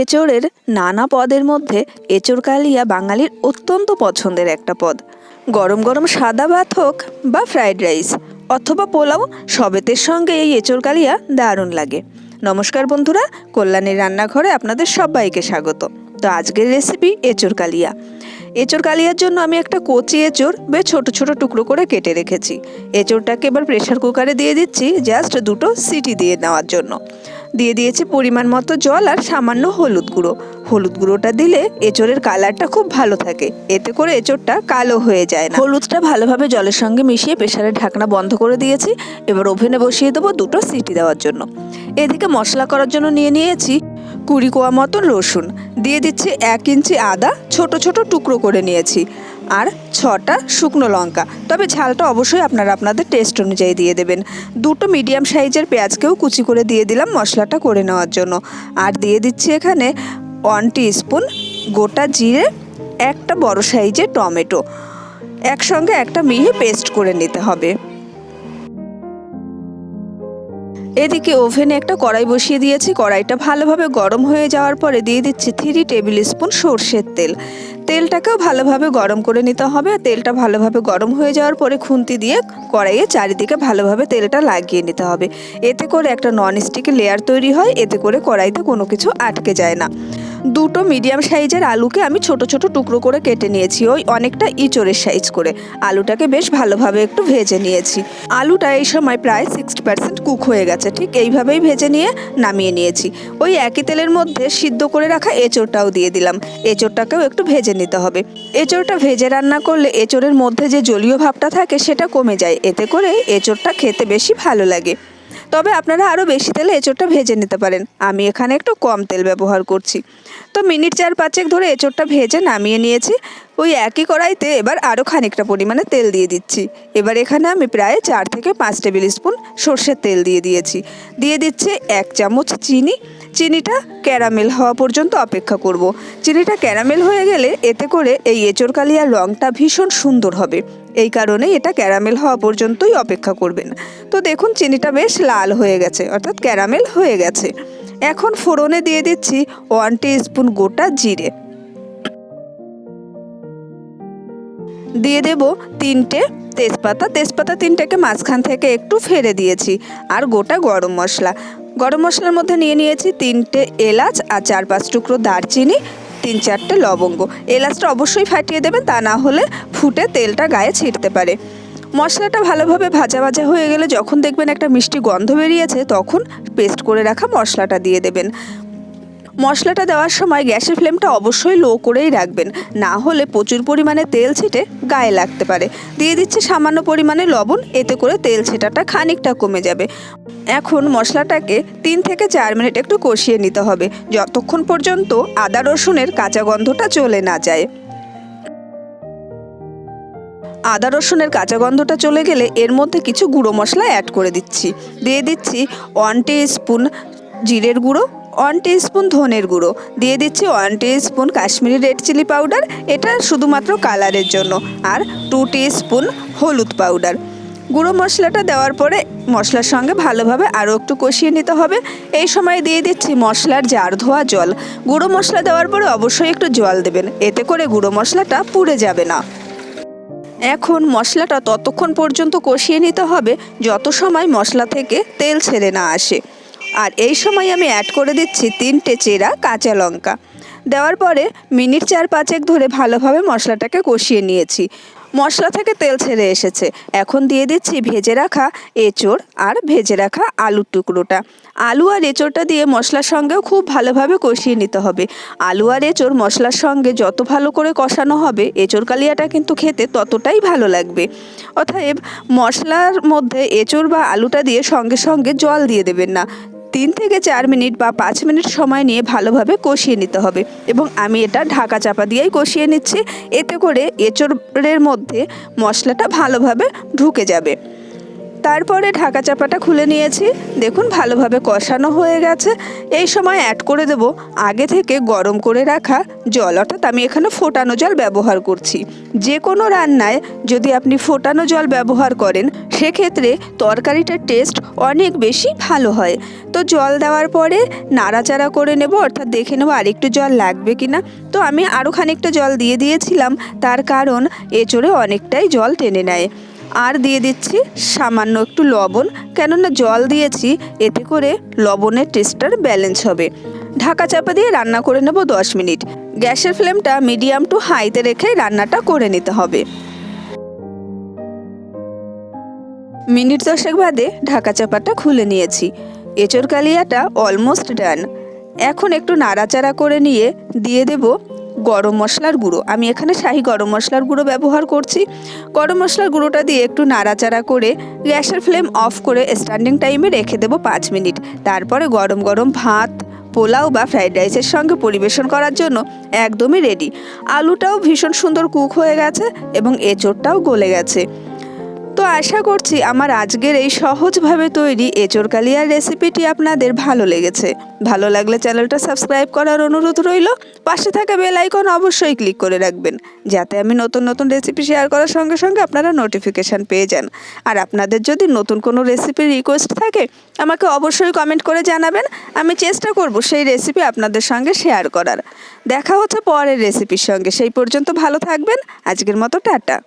এঁচোড়ের নানা পদের মধ্যে এঁচোড় কালিয়া বাঙালির অত্যন্ত পছন্দের একটা পদ। গরম গরম সাদা ভাত হোক বা ফ্রাইড রাইস, অথবা পোলাও, সবেতের সঙ্গে এই এঁচোড় কালিয়া দারুণ লাগে। নমস্কার বন্ধুরা, কল্যাণীর রান্নাঘরে আপনাদের সবাইকে স্বাগত। তো আজকের রেসিপি এঁচোড় কালিয়া এঁচোড় কালিয়ার জন্য আমি একটা কচি এঁচোড় বেশ ছোট ছোট টুকরো করে কেটে রেখেছি। এঁচোড়টাকে এবার প্রেশার কুকারে দিয়ে দিচ্ছি জাস্ট দুটো সিটি দিয়ে নেওয়ার জন্য। দিয়ে দিয়েছি পরিমাণ মতো জল আর সামান্য হলুদ গুঁড়ো। হলুদ গুঁড়োটা দিলে এঁচোড়ের কালারটা খুব ভালো থাকে। এতে করে এঁচোড়টা কালো হয়ে যায় না। হলুদটা ভালোভাবে জলের সঙ্গে মিশিয়ে প্রেশারের ঢাকনা বন্ধ করে দিয়েছি। এবার ওভেনে বসিয়ে দেবো দুটো সিটি দেওয়ার জন্য। এদিকে মশলা করার জন্য নিয়ে নিয়েছি কুড়ি কোয়া মতন রসুন। দিয়ে দিচ্ছি এক ইঞ্চি আদা, ছোট ছোট টুকরো করে নিয়েছি। আর ছটা শুকনো লঙ্কা। তবে ঝালটা অবশ্যই আপনারা আপনাদের টেস্ট অনুযায়ী দিয়ে দেবেন। দুটো মিডিয়াম সাইজের পেঁয়াজকেও কুচি করে দিয়ে দিলাম মশলাটা করে নেওয়ার জন্য। আর দিয়ে দিচ্ছি এখানে ওয়ান স্পুন গোটা জিরে, একটা বড় সাইজের টমেটো। একসঙ্গে একটা মিহি পেস্ট করে নিতে হবে। এদিকে ওভেনে একটা কড়াই বসিয়ে দিয়েছি। কড়াইটা ভালোভাবে গরম হয়ে যাওয়ার পরে দিয়ে দিচ্ছি থ্রি টেবিল স্পুন সর্ষের তেল। তেলটাকেও ভালোভাবে গরম করে নিতে হবে। তেলটা ভালোভাবে গরম হয়ে যাওয়ার পরে খুন্তি দিয়ে কড়াইয়ে চারিদিকে ভালোভাবে তেলটা লাগিয়ে নিতে হবে। এতে করে একটা নন স্টিকের লেয়ার তৈরি হয়। এতে করে কড়াইতে কোনো কিছু আটকে যায় না। দুটো মিডিয়াম সাইজের আলুকে আমি ছোট ছোট টুকরো করে কেটে নিয়েছি, ওই অনেকটা ইঁচড়ের সাইজ করে। আলুটাকে বেশ ভালোভাবে একটু ভেজে নিয়েছি। আলুটা এই সময় প্রায় সিক্সটি পার্সেন্ট কুক হয়ে গেছে, ঠিক এইভাবেই ভেজে নিয়ে নামিয়ে নিয়েছি। ওই একই তেলের মধ্যে সিদ্ধ করে রাখা এঁচোড়টাও দিয়ে দিলাম। এঁচোড়টাকেও একটু ভেজে নিতে হবে। এঁচোড়টা ভেজে রান্না করলে এঁচোড়ের মধ্যে যে জলীয় ভাবটা থাকে সেটা কমে যায়, এতে করে এঁচোড়টা খেতে বেশি ভালো লাগে। তবে আপনারা আরও বেশি তেলে এঁচোড়টা ভেজে নিতে পারেন। আমি এখানে একটু কম তেল ব্যবহার করছি। তো মিনিট চার পাঁচেক ধরে এঁচোড়টা ভেজে নামিয়ে নিয়েছি। ওই একই কড়াইতে এবার আরও খানিকটা পরিমাণে তেল দিয়ে দিচ্ছি। এবার এখানে আমি প্রায় চার থেকে পাঁচ টেবিল স্পুন সর্ষের তেল দিয়ে দিয়েছি। দিয়ে দিচ্ছে এক চামচ চিনি। চিনিটা ক্যারামেল হওয়া পর্যন্ত অপেক্ষা করব। চিনিটা ক্যারামেল হয়ে গেলে এতে করে এই এঁচোড় কালিয়ার রঙটা ভীষণ সুন্দর হবে। এই কারণে এটা ক্যারামেল হওয়া পর্যন্তই অপেক্ষা করবেন। তো দেখুন, চিনিটা বেশ লাল হয়ে গেছে, অর্থাৎ ক্যারামেল হয়ে গেছে। এখন ফোড়নে দিয়ে দিচ্ছি ওয়ান স্পুন গোটা জিরে। দিয়ে দেব তিনটে তেজপাতা। তেজপাতা তিনটাকে মাঝখান থেকে একটু ফেলে দিয়েছি, আর গোটা গরম মশলা। গরম মশলার মধ্যে নিয়ে নিয়েছি তিনটে এলাচ আর চার পাঁচ টুকরো দারচিনি, তিন চারটে লবঙ্গ। এলাচটা অবশ্যই ফাটিয়ে দেবেন, তা না হলে ফুটে তেলটা গায়ে ছিটতে পারে। মশলাটা ভালোভাবে ভাজা ভাজা হয়ে গেলে যখন দেখবেন একটা মিষ্টি গন্ধ বেরিয়েছে, তখন পেস্ট করে রাখা মশলাটা দিয়ে দেবেন। মশলাটা দেওয়ার সময় গ্যাসের ফ্লেমটা অবশ্যই লো করেই রাখবেন। না হলে প্রচুর পরিমাণে তেল ছিটে গায়ে লাগতে পারে। দিয়ে দিচ্ছে সামান্য পরিমাণে লবণ, এতে করে তেল ছেটাটা খানিকটা কমে যাবে। এখন মশলাটাকে তিন থেকে চার মিনিট একটু কষিয়ে নিতে হবে, যতক্ষণ পর্যন্ত আদা রসুনের কাঁচা গন্ধটা চলে না যায়। আদা রসুনের কাঁচা গন্ধটা চলে গেলে এর মধ্যে কিছু গুঁড়ো মশলা অ্যাড করে দিচ্ছি। দিয়ে দিচ্ছি ওয়ান স্পুন জিরের গুঁড়ো ওয়ান স্পুন ধনের গুঁড়ো। দিয়ে দিচ্ছি one spoon Kashmiri red chilli powder. এটা শুধুমাত্র কালারের জন্য। আর টু স্পুন হলুদ পাউডার। গুঁড়ো মশলাটা দেওয়ার পরে মশলার সঙ্গে ভালোভাবে আরও একটু কষিয়ে নিতে হবে। এই সময় দিয়ে দিচ্ছি মশলার জার ধোয়া জল। গুঁড়ো মশলা দেওয়ার পরে অবশ্যই একটু জল দেবেন। এতে করে গুঁড়ো মশলাটা পুড়ে যাবে না। এখন মশলাটা ততক্ষণ পর্যন্ত কষিয়ে নিতে হবে, যত সময় মশলা থেকে তেল ছেড়ে না আসে। আর এই সময় আমি অ্যাড করে দিচ্ছি তিনটে চেরা কাঁচা লঙ্কা। দেওয়ার পরে মিনিট চার পাঁচেক ধরে ভালোভাবে মশলাটাকে কষিয়ে নিয়েছি। মশলা থেকে তেল ছেড়ে এসেছে। এখন দিয়ে দিচ্ছি ভেজে রাখা এঁচোড় আর ভেজে রাখা আলুর টুকরোটা। আলু আর এঁচোড়টা দিয়ে মশলার সঙ্গেও খুব ভালোভাবে কষিয়ে নিতে হবে। আলু আর এঁচোড় মশলার সঙ্গে যত ভালো করে কষানো হবে, এঁচোড় কালিয়াটা কিন্তু খেতে ততটাই ভালো লাগবে। অতএব মশলার মধ্যে এঁচোড় বা আলুটা দিয়ে সঙ্গে সঙ্গে জল দিয়ে দেবেন না। তিন থেকে চার মিনিট বা পাঁচ মিনিট সময় নিয়ে ভালোভাবে কষিয়ে নিতে হবে। এবং আমি এটা ঢাকা চাপা দিয়েই কষিয়ে নিচ্ছি। এতে করে এঁচড়ের মধ্যে মশলাটা ভালোভাবে ঢুকে যাবে। তারপরে ঢাকা চাপাটা খুলে নিয়েছি। দেখুন, ভালোভাবে কষানো হয়ে গেছে। এই সময় অ্যাড করে দেব আগে থেকে গরম করে রাখা জল। অর্থাৎ আমি এখানে ফোটানো জল ব্যবহার করছি। যে কোনো রান্নায় যদি আপনি ফোটানো জল ব্যবহার করেন, সেক্ষেত্রে তরকারিটার টেস্ট অনেক বেশি ভালো হয়। তো জল দেওয়ার পরে নাড়াচাড়া করে নেব, অর্থাৎ দেখে নেব আরেকটু জল লাগবে কি না তো আমি আরও খানিকটা জল দিয়ে দিয়েছিলাম, তার কারণ এঁচড়ে অনেকটাই জল টেনে নেয়। আর দিয়ে দিচ্ছি সামান্য একটু লবণ, কেননা জল দিয়েছি, এতে করে লবণের টেস্টটার ব্যালেন্স হবে। ঢাকা চাপা দিয়ে রান্না করে নেব দশ মিনিট। গ্যাসের ফ্লেমটা মিডিয়াম টু হাইতে রেখে রান্নাটা করে নিতে হবে। মিনিট দশেক বাদে ঢাকা চাপাটা খুলে নিয়েছি। এঁচড় কালিয়াটা অলমোস্ট ডান এখন একটু নাড়াচাড়া করে নিয়ে দিয়ে দেব গরম মশলার গুঁড়ো। আমি এখানে শাহি গরম মশলার গুঁড়ো ব্যবহার করছি। গরম মশলার গুঁড়োটা দিয়ে একটু নাড়াচাড়া করে গ্যাসের ফ্লেম অফ করে স্ট্যান্ডিং টাইমে রেখে দেবো পাঁচ মিনিট। তারপরে গরম গরম ভাত, পোলাও বা ফ্রাইড রাইসের সঙ্গে পরিবেশন করার জন্য একদমই রেডি আলুটাও ভীষণ সুন্দর কুক হয়ে গেছে এবং এঁচোড়টাও গলে গেছে। তো আশা করছি আমার আজকের এই সহজভাবে তৈরি এঁচোড় কালিয়ার রেসিপিটি আপনাদের ভালো লেগেছে। ভালো লাগলে চ্যানেলটা সাবস্ক্রাইব করার অনুরোধ রইল। পাশে থাকা বেল আইকন অবশ্যই ক্লিক করে রাখবেন, যাতে আমি নতুন নতুন রেসিপি শেয়ার করার সঙ্গে সঙ্গে আপনারা নোটিফিকেশান পেয়ে যান। আর আপনাদের যদি নতুন কোনো রেসিপির রিকোয়েস্ট থাকে, আমাকে অবশ্যই কমেন্ট করে জানাবেন। আমি চেষ্টা করব সেই রেসিপি আপনাদের সঙ্গে শেয়ার করার। দেখা হচ্ছে পরের রেসিপির সঙ্গে। সেই পর্যন্ত ভালো থাকবেন। আজকের মতো টাটা।